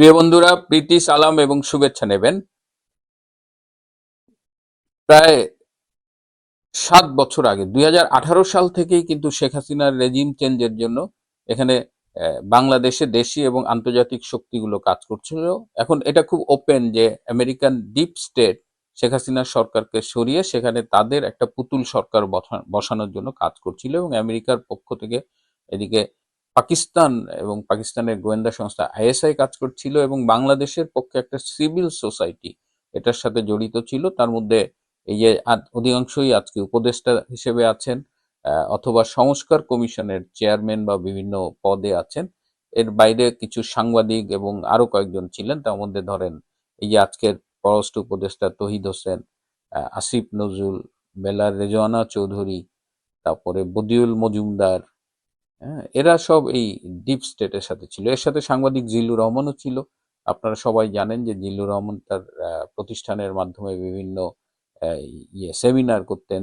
প্রিয় বন্ধুরা, প্রীতি, সালাম এবং শুভেচ্ছা নেবেন। প্রায় সাত বছর আগে, দুই হাজার আঠারো সাল থেকেই কিন্তু শেখ হাসিনার রেজিম চেঞ্জের জন্য এখানে বাংলাদেশে দেশি এবং আন্তর্জাতিক শক্তিগুলো কাজ করছিল। এখন এটা খুব ওপেন যে আমেরিকান ডিপ স্টেট শেখ হাসিনার সরকারকে সরিয়ে সেখানে তাদের একটা পুতুল সরকার বসা- বসানোর জন্য কাজ করছিল এবং আমেরিকার পক্ষ থেকে এদিকে পাকিস্তান এবং পাকিস্তানের গোয়েন্দা সংস্থা আইএসআই কাজ করছিল এবং বাংলাদেশের পক্ষে একটা সিভিল সোসাইটি এটার সাথে জড়িত ছিল। তার মধ্যে এই যে অধিকাংশই আজকে উপদেষ্টা হিসেবে আছেন অথবা সংস্কার কমিশনের চেয়ারম্যান বা বিভিন্ন পদে আছেন। এর বাইরে কিছু সাংবাদিক এবং আরও কয়েকজন ছিলেন। তার মধ্যে ধরেন এই যে আজকের পররাষ্ট্র উপদেষ্টা তহিদ হোসেন আসিফ নজরুল, বেলার রেজওয়ানা চৌধুরী, তারপরে বদিউল মজুমদার এরা সব এই ডিপ স্টেটের সাথে ছিল। এর সাথে সাংবাদিক জিল্লুর রহমানও ছিল। আপনারা সবাই জানেন যে জিল্লুর রহমান তার প্রতিষ্ঠানের মাধ্যমে বিভিন্ন ইয়ে সেমিনার করতেন।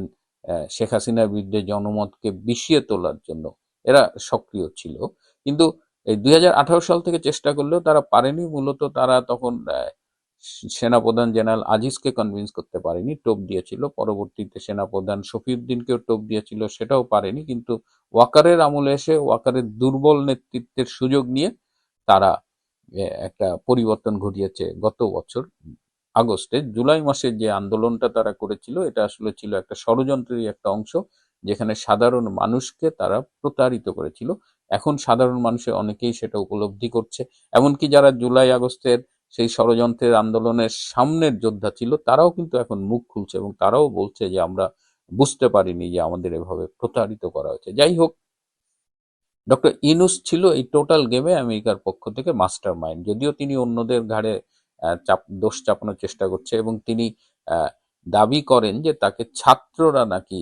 শেখ হাসিনার বিরুদ্ধে জনমতকে বিষিয়ে তোলার জন্য এরা সক্রিয় ছিল। কিন্তু এই দুই হাজার আঠারো সাল থেকে চেষ্টা করলেও তারা পারেনি। মূলত তারা তখন সেনাপ্রধান জেনারেল আজিজকে কনভিন্স করতে পারেনি, টোপ দিয়েছিল। পরবর্তীতে সেনাপ্রধান শফিউদ্দিনকেও টোপ দিয়েছিল, সেটাও পারেনি। কিন্তু ওয়াকারের আমলে এসে ওয়াকারের দুর্বল নেতৃত্বের সুযোগ নিয়ে তারা একটা পরিবর্তন ঘটিয়েছে গত বছর আগস্টে। জুলাই মাসের যে আন্দোলনটা তারা করেছিল, এটা আসলে ছিল একটা ষড়যন্ত্রেরই একটা অংশ, যেখানে সাধারণ মানুষকে তারা প্রতারিত করেছিল। এখন সাধারণ মানুষের অনেকেই সেটা উপলব্ধি করছে। এমনকি যারা জুলাই আগস্টের সেই ষড়যন্ত্রের আন্দোলনের সামনের যোদ্ধা ছিল, তারাও কিন্তু এখন মুখ খুলছে এবং তারাও বলছে যে আমরা বুঝতে পারিনি যে আমাদের এভাবে প্রতারিত করা হয়েছে। যাই হোক, ডক্টর ইনুস ছিল এই টোটাল গেমে আমেরিকার পক্ষ থেকে মাস্টার মাইন্ড যদিও তিনি অন্যদের ঘাড়ে চাপ, দোষ চাপানোর চেষ্টা করছে এবং তিনি দাবি করেন যে তাকে ছাত্ররা নাকি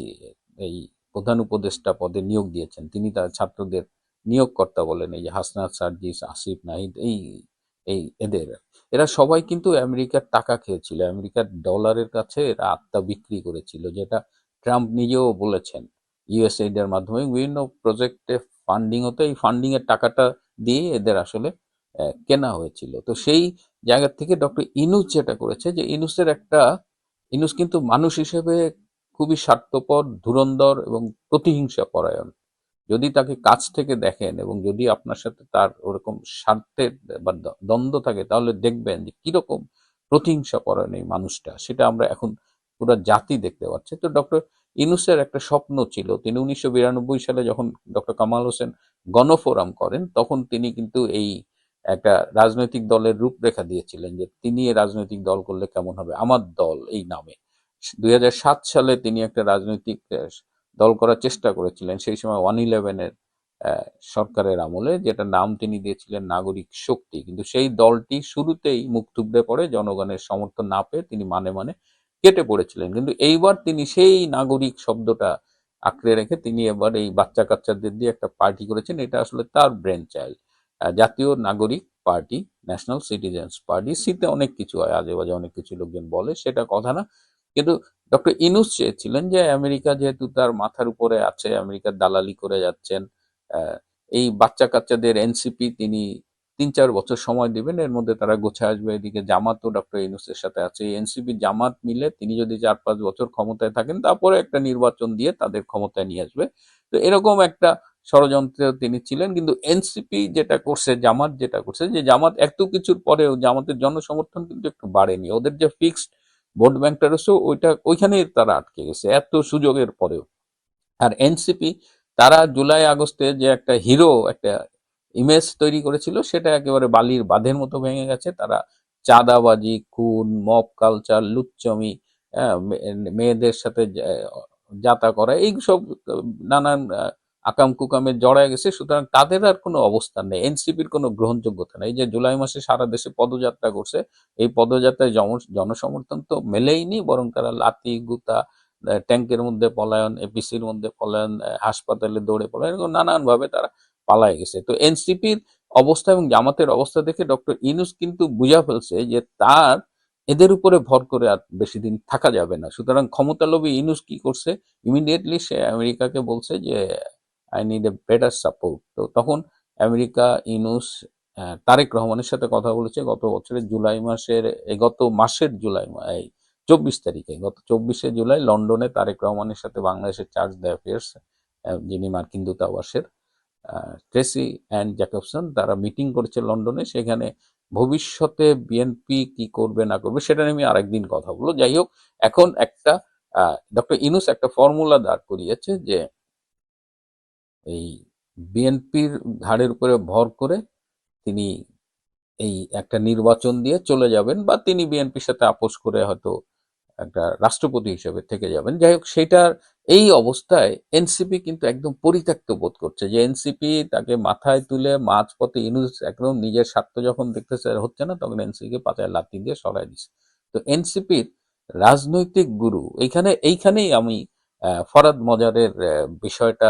এই প্রধান উপদেষ্টা পদে নিয়োগ দিয়েছেন। তিনি তার ছাত্রদের নিয়োগকর্তা বলেন, এই যে হাসনাত সার্জিস, আসিফ নাহিদ, এই এই এদের। এরা সবাই কিন্তু আমেরিকার টাকা খেয়েছিল। আমেরিকার ডলারের কাছে এরা আত্মা বিক্রি করেছিল, যেটা ট্রাম্প নিজেও বলেছেন। ইউএসএইড এর মাধ্যমে বিভিন্ন প্রজেক্টে ফান্ডিং হতো, এই ফান্ডিং এর টাকাটা দিয়ে এদের আসলে কেনা হয়েছিল। তো সেই জায়গা থেকে ডক্টর ইনুস যেটা করেছে যে, ইনুসের একটা, ইনুস কিন্তু মানুষ হিসেবে খুবই স্বার্থপর, ধুরন্ধর এবং প্রতিহিংসা পরায়ণ যদি তাকে কাছ থেকে দেখেন এবং যদি আপনার সাথে তার ওরকম স্বার্থের বা দ্বন্দ্ব থাকে, তাহলে দেখবেন যে কীরকম প্রতিহিংসা পরায়ণ এই মানুষটা। সেটা আমরা এখন পুরো জাতি দেখতে পাচ্ছি। তো ডক্টর ইনুসের একটা স্বপ্ন ছিল, তিনি উনিশশো বিরানব্বই সালে যখন ডক্টর কামাল হোসেন গণফোরাম করেন, তখন তিনি কিন্তু এই একটা রাজনৈতিক দলের রূপরেখা দিয়েছিলেন যে তিনি রাজনৈতিক দল করলে কেমন হবে? আমার দল এই নামে। দুই হাজার সাত সালে তিনি একটা রাজনৈতিক দল করার চেষ্টা করেছিলেন। সেই সময় ওয়ান ইলেভেনের সরকারের আমলে যেটা নাম তিনি দিয়েছিলেন নাগরিক শক্তি। কিন্তু সেই দলটি শুরুতেই মুখ থুবড়ে পড়ে, জনগণের সমর্থন না পেয়ে তিনি মানে মানে কেটে পড়েছিলেন। কিন্তু এইবার তিনি সেই নাগরিক শব্দটা আঁকড়ে রেখে তিনি এবার এই বাচ্চা কাচ্চাদের দিয়ে একটা পার্টি করেছেন। এটা আসলে তার ব্রেন চাইল্ড। জাতীয় নাগরিক পার্টি, ন্যাশনাল সিটিজেন্স পার্টি, সিতে অনেক কিছু হয় আজে বাজে অনেক কিছু লোকজন বলে, সেটা কথা না। কিন্তু ডক্টর ইনুস চেয়েছিলেন যে আমেরিকা যেহেতু তার মাথার উপরে আছে আমেরিকার দালালি করে যাচ্ছেন এই বাচ্চা কাচ্চাদের এনসিপি তিনি তিন চার বছর সময় দিবেন, এর মধ্যে তারা গোছা আসবে। এদিকে জামাতও ডক্টর ইনুসের সাথে আছে। এনসিপি জামাত মিলে তিনি যদি চার পাঁচ বছর ক্ষমতায় থাকেন, তারপরে একটা নির্বাচন দিয়ে তাদের ক্ষমতায় নিয়ে আসবে। তো এরকম একটা ষড়যন্ত্রে তিনি ছিলেন, কিন্তু এনসিপি যেটা করছে, জামাত যেটা করছে, যে জামাত এত কিছুর পরেও জামাতের জনসমর্থন কিন্তু একটু বাড়েনি। ওদের যে ফিক্সড ভোট ব্যাংকটা রয়েছে ওইটা, ওইখানেই তারা আটকে গেছে, এত সুযোগের পরেও। আর এনসিপি তারা জুলাই আগস্টে যে একটা হিরো, একটা ইমেজ তৈরি করেছিল, সেটা একেবারে বালির বাঁধের মতো ভেঙে গেছে। তারা চাঁদাবাজি, খুন মব কালচার লুচ্চমি মেয়েদের সাথে যাতা করা এই সব নানান আকাম কুকামে জড়ায় গেছে, সুতরাং তাদের আর কোনো অবস্থান নেই। এনসিপির কোনো গ্রহণযোগ্যতা নেই। যে জুলাই মাসে সারা দেশে পদযাত্রা করছে, এই পদযাত্রায় জনসমর্থন তো মেলেইনি, বরং তারা লাতি গুতা ট্যাঙ্কের মধ্যে পলায়ন এপিসির মধ্যে পলায়ন হাসপাতালে দৌড়ে পলায়ন, এরকম নানানভাবে তারা পালায় গেছে। তো এনসিপির অবস্থা এবং জামাতের অবস্থা দেখে ডক্টর ইনুস কিন্তু বুঝা ফেলছে যে তার, এদের উপরে ভর করে আর বেশি দিন থাকা যাবে না। সুতরাং ক্ষমতালোভী ইনুস কি করছে? ইমিডিয়েটলি সে আমেরিকাকে বলছে যে I need a better support তো তখন আমেরিকা ইনুস তারেক রহমানের সাথে কথা বলেছে গত বছরের জুলাই মাসের গত মাসের জুলাই এই চব্বিশ তারিখে, গত চব্বিশে জুলাই লন্ডনে তারেক রহমানের সাথে বাংলাদেশের চার্জ দ্য অ্যাফেয়ার্স যিনি মার্কিন দূতাবাসের ট্রেসি অ্যান্ড জ্যাকবসন, তারা মিটিং করেছে লন্ডনে। সেখানে ভবিষ্যতে বিএনপি কি করবে, না করবে, সেটা নিয়ে আমি আরেকদিন কথা বলব। যাই হোক, এখন একটা ডক্টর ইনুস একটা ফর্মুলা দাঁড় করিয়েছে যে এই বিএনপির ঘাড়ের উপরে ভর করে তিনি এই একটা নির্বাচন দিয়ে চলে যাবেন বা তিনি বিএনপির সাথে আপোষ করে হয়তো একটা রাষ্ট্রপতি হিসেবে থেকে যাবেন। যাই হোক সেটার এই অবস্থায় এনসিপি কিন্তু একদম পরিত্যক্ত বোধ করছে যে এনসিপি তাকে মাথায় তুলে মাঝপথে ইনুস একদম নিজের স্বার্থ যখন দেখতেছে হচ্ছে না, তখন এনসিপিকে পাতায় লাথি দিয়ে সরাই দিচ্ছে তো এনসিপির রাজনৈতিক গুরু, এইখানে, এইখানেই আমি ফরাদ মজারের বিষয়টা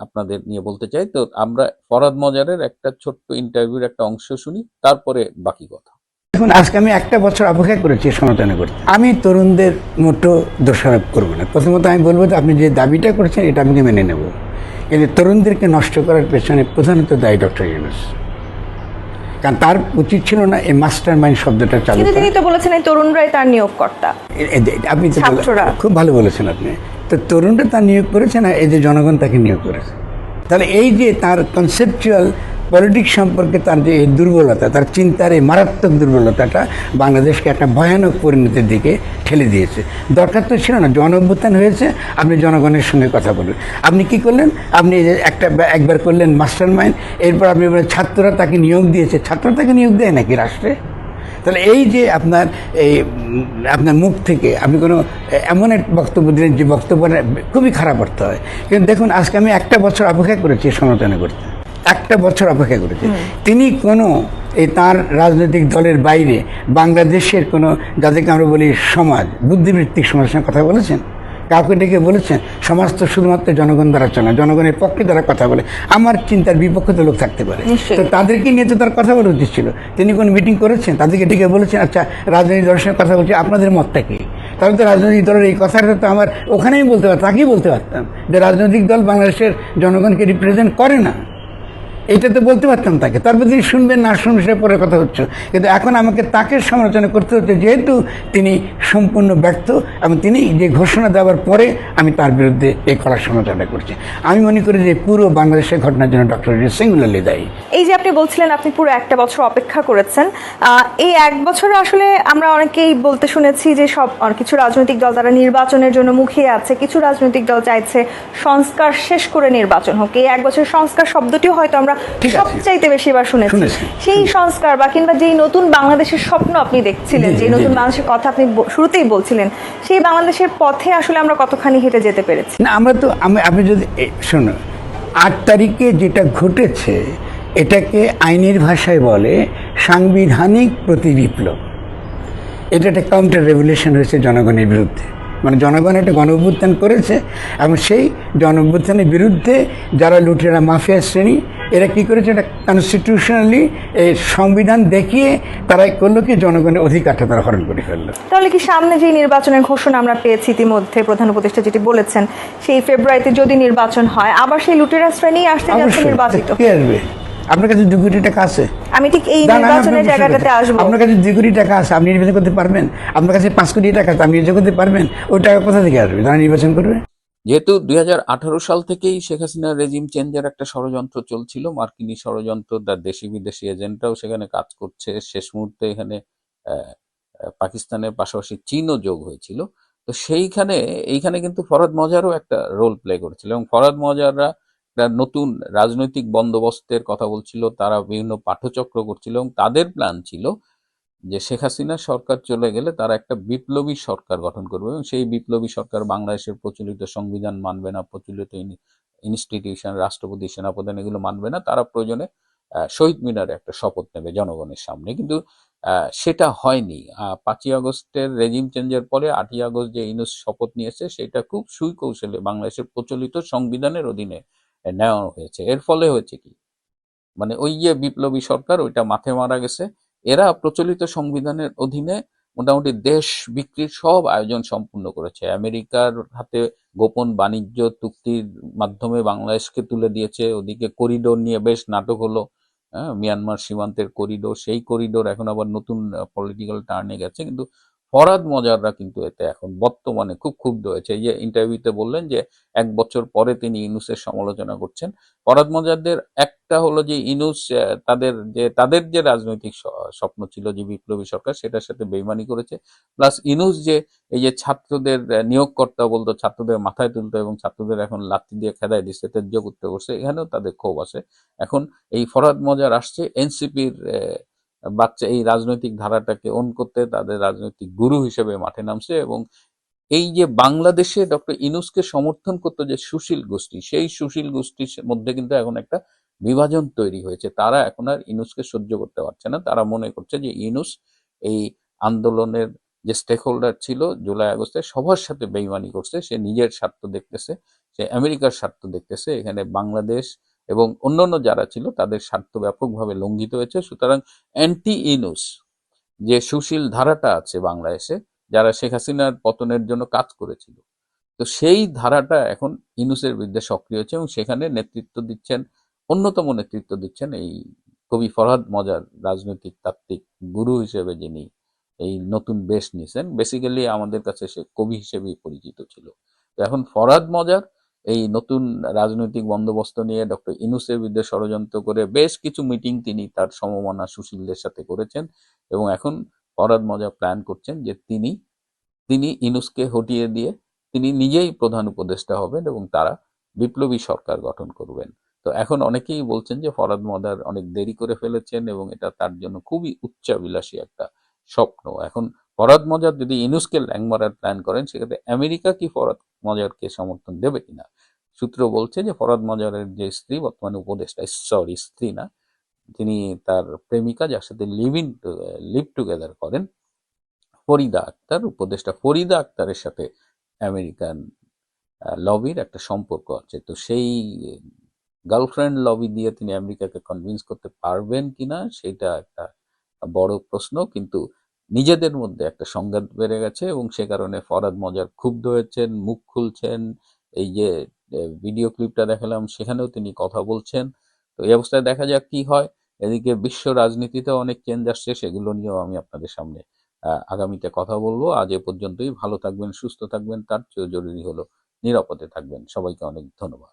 আপনাদের নিয়ে বলতে চাই। তো আমরা ফরাদ মজারের একটা ছোট্ট ইন্টারভিউর একটা অংশ শুনি তারপরে বাকি কথা। এখন আজকে আমি একটা বছর অপেক্ষা করেছি সমাধানে করতে। আমি তরুণদের মোটো দোষারোপ করব না। প্রথমত আমি বলব যে আপনি যে দাবিটা করেছেন এটা আমি মেনে নেব। কিন্তু তরুণদেরকে নষ্ট করার পেছনে প্রধানত দায়ী ডক্টর ইউনুস। কারণ তার উচিত ছিল না এই মাস্টার মাইন্ড শব্দটা চালু তিনি তো বলেছেন এই তরুণরাই তার নিয়োগকর্তা। আপনি। খুব ভালো বলেছেন আপনি। তো তরুণরা তার নিয়োগ করেছে না, এই যে জনগণ তাকে নিয়োগ করেছে? তাহলে এই যে তার কনসেপচুয়াল পলিটিক্স সম্পর্কে তার যে এই দুর্বলতা, তার চিন্তার এই মারাত্মক দুর্বলতাটা বাংলাদেশকে একটা ভয়ানক পরিণতির দিকে ঠেলে দিয়েছে। দরকার তো ছিল না জন অভ্যুত্থান হয়েছে, আপনি জনগণের সঙ্গে কথা বলুন। আপনি কি করলেন? আপনি একটা একবার করলেন মাস্টার মাইন্ড এরপর আপনি ছাত্ররা তাকে নিয়োগ দিয়েছে। ছাত্ররা তাকে নিয়োগ দেয় নাকি রাষ্ট্রে? তাহলে এই যে আপনার এই আপনার মুখ থেকে আপনি কোনো এমন এক বক্তব্য দিলেন যে বক্তব্যটা খুবই খারাপ অর্থ হয়। কিন্তু দেখুন আজকে আমি একটা বছর অপেক্ষা করেছি সমালোচনা করতে। একটা বছর অপেক্ষা করেছি। তিনি কোনো এই তার রাজনৈতিক দলের বাইরে বাংলাদেশের কোনো যাদেরকে আমরা বলি সমাজ বুদ্ধিবৃত্তিক সমাজের সঙ্গে কথা বলেছেন? কাউকে ডেকে বলেছেন সমাজ তো শুধুমাত্র জনগণ দ্বারা চলে জনগণের পক্ষে দ্বারা কথা বলে। আমার চিন্তার বিপক্ষে তো লোক থাকতে পারে। তো তাদেরকে নিয়ে তো তার কথা বলা উচিত ছিল। তিনি কোন মিটিং করেছেন? তাদেরকে ডেকে বলেছেন আচ্ছা রাজনৈতিক দলের সঙ্গে কথা বলছি আপনাদের মতটা কি? তাহলে তো রাজনৈতিক দলের এই কথাটা তো আমার ওখানেই বলতে পারতাম তাকেই বলতে পারতাম যে রাজনৈতিক দল বাংলাদেশের জনগণকে রিপ্রেজেন্ট করে না। এটা তো বলতে পারতাম তাকে। তারপর তিনি শুনবেন, না শুনবেন, সেটা পরে কথা হচ্ছে। কিন্তু এখন আমাকে তাকে সমালোচনা করতে হচ্ছে, যেহেতু তিনি সম্পূর্ণ ব্যর্থ এবং তিনি যে ঘোষণা দেওয়ার পরে আমি তার বিরুদ্ধে এই কড়া সমালোচনা করছি। আমি মনে করি যে পুরো বাংলাদেশের ঘটনার জন্য ডক্টর সিঙ্গুলারলি দায়ী এই যে আপনি বলছিলেন, আপনি পুরো একটা বছর অপেক্ষা করেছেন। এই এক বছরে আসলে আমরা অনেকেই বলতে শুনেছি যে সব কিছু রাজনৈতিক দল তারা নির্বাচনের জন্য মুখিয়ে আছে, কিছু রাজনৈতিক দল চাইছে সংস্কার শেষ করে নির্বাচন হোক। এই এক বছর সংস্কার শব্দটিও হয়তো আমরা আছে। সবচাইতে বেশি বার শুনেছি। সেই সংস্কার বা কিংবা যেই নতুন বাংলাদেশের স্বপ্ন আপনি দেখছিলেন যে নতুন বাংলাদেশের কথা আপনি শুরুতেই বলছিলেন সেই বাংলাদেশের পথে আসলে আমরা কতখানি হেঁটে যেতে পেরেছি? না আমরা তো আমি আপনি যদি এ, শোনো আট তারিখে যেটা ঘটেছে এটাকে আইনের ভাষায় বলে সাংবিধানিক প্রতিবিপ্লব। এটা একটা কাউন্টার রেভলিউশন হয়েছে জনগণের বিরুদ্ধে। মানে জনগণ একটা গণঅভ্যুত্থান করেছে এবং সেই জন বিরুদ্ধে যারা লুটেরা মাফিয়া শ্রেণি এরা কী করেছে? এটা কনস্টিটিউশনালি এই সংবিধান দেখিয়ে তারা করল কি? জনগণের অধিকারটা তারা হরণ করে ফেলল। তাহলে কি সামনে যে নির্বাচনের ঘোষণা আমরা পেয়েছি ইতিমধ্যে প্রধান উপদেষ্টা যেটি বলেছেন সেই ফেব্রুয়ারিতে যদি নির্বাচন হয় আবার সেই লুটেরা শ্রেণি আসতে যাচ্ছে নির্বাচিত। কে আসবে? আপনার কাছে দু কোটি টাকা আছে? আমি ঠিক এই নির্বাচনের জায়গাটাতে আসব। আপনার কাছে দুই কোটি টাকা আছে আপনি নির্বাচন করতে পারবেন? আপনার কাছে পাঁচ কোটি টাকা আছে আপনি নির্বাচন করতে পারবেন? ওই টাকা কোথা থেকে আসবে? তারা নির্বাচন করবে? যেহেতু দুই হাজার আঠারো সাল থেকেই শেখ হাসিনার রেজিম চেঞ্জের একটা ষড়যন্ত্র চলছিল মার্কিনী ষড়যন্ত্র তার দেশি বিদেশি এজেন্টরাও সেখানে কাজ করছে। শেষ মুহূর্তে এখানে পাকিস্তানের পাশাপাশি চীনও যোগ হয়েছিল। তো সেইখানে এইখানে কিন্তু ফরাদ মজারও একটা রোল প্লে করেছিল এবং ফরাদ মজাররা নতুন রাজনৈতিক বন্দোবস্তের কথা বলছিল, তারা বিভিন্ন পাঠচক্র করছিল এবং তাদের প্ল্যান ছিল যে শেখ হাসিনা সরকার চলে গেলে তারা একটা বিপ্লবী সরকার গঠন করবে এবং সেই বিপ্লবী সরকার বাংলাদেশের প্রচলিত সংবিধান মানবে না, প্রচলিত ইনস্টিটিউশন রাষ্ট্রপতি, সেনাপ্রধান এগুলো মানবে না, তারা প্রয়োজনে শহীদ মিনারে একটা শপথ নেবে জনগণের সামনে। কিন্তু সেটা হয়নি। পাঁচই আগস্টের রেজিম চেঞ্জের পরে আটই আগস্ট যে ইনুস শপথ নিয়েছে, সেটা খুব সুকৌশলে বাংলাদেশের প্রচলিত সংবিধানের অধীনে নেওয়া হয়েছে। এর ফলে হয়েছে কি? মানে ওই যে বিপ্লবী সরকার, ওইটা মাঠে মারা গেছে। এরা প্রচলিত সংবিধানের অধীনে মোটামুটি দেশ বিক্রির সব আয়োজন সম্পূর্ণ করেছে। আমেরিকার হাতে গোপন বাণিজ্য চুক্তির মাধ্যমে বাংলাদেশকে তুলে দিয়েছে। ওদিকে করিডোর নিয়ে বেশ নাটক হলো। হ্যাঁ মিয়ানমার সীমান্তের করিডোর, সেই করিডোর এখন আবার নতুন পলিটিক্যাল টার্নে গেছে। কিন্তু ফরাদ মজাররা কিন্তু এতে এখন বর্তমানে খুব ক্ষুব্ধ হয়েছে। এই যে ইন্টারভিউতে বললেন যে এক বছর পরে তিনি ইনুসের সমালোচনা করছেন। ফরাদ মজারদের একটা হলো যে ইনুস তাদের যে তাদের যে রাজনৈতিক স্বপ্ন ছিল যে বিপ্লবী সরকার, সেটার সাথে বেইমানি করেছে। প্লাস ইনুস যে, এই যে ছাত্রদের নিয়োগকর্তা বলতো, ছাত্রদের মাথায় তুলতো এবং ছাত্রদের এখন লাঠি দিয়ে খেদায় দিচ্ছে তেজ্য করতে করছে এখানেও তাদের ক্ষোভ আছে। এখন এই ফরাদ মজার আসছে, এনসিপির বাচ্চা এই রাজনৈতিক ধারাটাকে অন করতে তাদের রাজনৈতিক গুরু হিসেবে মাঠে নামছে এবং এই যে বাংলাদেশে ডক্টর ইনুসকে সমর্থন করতো যে সুশীল গোষ্ঠী, সেই সুশীল গোষ্ঠীর মধ্যে কিন্তু এখন একটা বিভাজন তৈরি হয়েছে। তারা এখন আর ইনুসকে সহ্য করতে পারছে না। তারা মনে করছে যে ইনুস এই আন্দোলনের যে স্টেক হোল্ডার ছিল, জুলাই আগস্টে সবার সাথে বেইমানি করছে। সে নিজের স্বার্থ দেখতেছে, সে আমেরিকার স্বার্থ দেখতেছে। এখানে বাংলাদেশ এবং অন্যান্য যারা ছিল তাদের স্বার্থ ব্যাপকভাবে লঙ্ঘিত হয়েছে। সুতরাং অ্যান্টি ইনুস যে সুশীল ধারাটা আছে বাংলাদেশে, যারা শেখ হাসিনার পতনের জন্য কাজ করেছিল, তো সেই ধারাটা এখন ইনুসের বিরুদ্ধে সক্রিয় হচ্ছে এবং সেখানে নেতৃত্ব দিচ্ছেন, অন্যতম নেতৃত্ব দিচ্ছেন এই কবি ফরহাদ মজার রাজনৈতিক তাত্ত্বিক গুরু হিসেবে যিনি এই নতুন বেশ নিয়েছেন বেসিক্যালি আমাদের কাছে সে কবি হিসেবেই পরিচিত ছিল। তো এখন ফরহাদ মজার এই নতুন রাজনৈতিক বন্দোবস্ত নিয়ে ডক্টর ইনুসের বিরুদ্ধে ষড়যন্ত্র করে বেশ কিছু মিটিং তিনি তার সমমনা সুশীলদের সাথে করেছেন এবং এখন ফরহাদ মজা প্ল্যান করছেন যে তিনি তিনি ইনুসকে হটিয়ে দিয়ে তিনি নিজেই প্রধান উপদেষ্টা হবেন এবং তারা বিপ্লবী সরকার গঠন করবেন। তো এখন অনেকেই বলছেন যে ফরাদ মদার অনেক দেরি করে ফেলেছেন এবং এটা তার জন্য খুবই উচ্চাবিলাসী একটা স্বপ্ন। এখন ফরাদ মজার যদি ইনুসকে ল্যাং মারার প্ল্যান করেন, সেক্ষেত্রে আমেরিকা কি ফরাদ মজারকে সমর্থন দেবে কিনা? সূত্র বলছে যে ফরাদ মজারের যে স্ত্রী, বর্তমানে উপদেষ্টা, সরি, স্ত্রী না, তিনি তার প্রেমিকা যার সাথে লিভ ইন লিভ টুগেদার করেন, ফরিদা আক্তার, উপদেষ্টা ফরিদা আক্তারের সাথে আমেরিকান লবির একটা সম্পর্ক আছে। তো সেই, গার্লফ্রেন্ড লবি দিয়ে তিনি আমেরিকাকে কনভিন্স করতে পারবেন কিনা, সেটা একটা বড় প্রশ্ন। কিন্তু নিজেদের মধ্যে একটা সংঘাত বেড়ে গেছে এবং সে কারণে ফরাদ মজার ক্ষুব্ধ হয়েছেন, মুখ খুলছেন। এই যে ভিডিও ক্লিপটা দেখালাম, সেখানেও তিনি কথা বলছেন। তো এই অবস্থায় দেখা যাক কি হয়। এদিকে বিশ্ব রাজনীতিতে অনেক চেঞ্জ আসছে, সেগুলো নিয়েও আমি আপনাদের সামনে আগামীতে কথা বলব। আজ এ পর্যন্তই। ভালো থাকবেন, সুস্থ থাকবেন। তার চেয়েও জরুরি হলো নিরাপদে থাকবেন। সবাইকে অনেক ধন্যবাদ।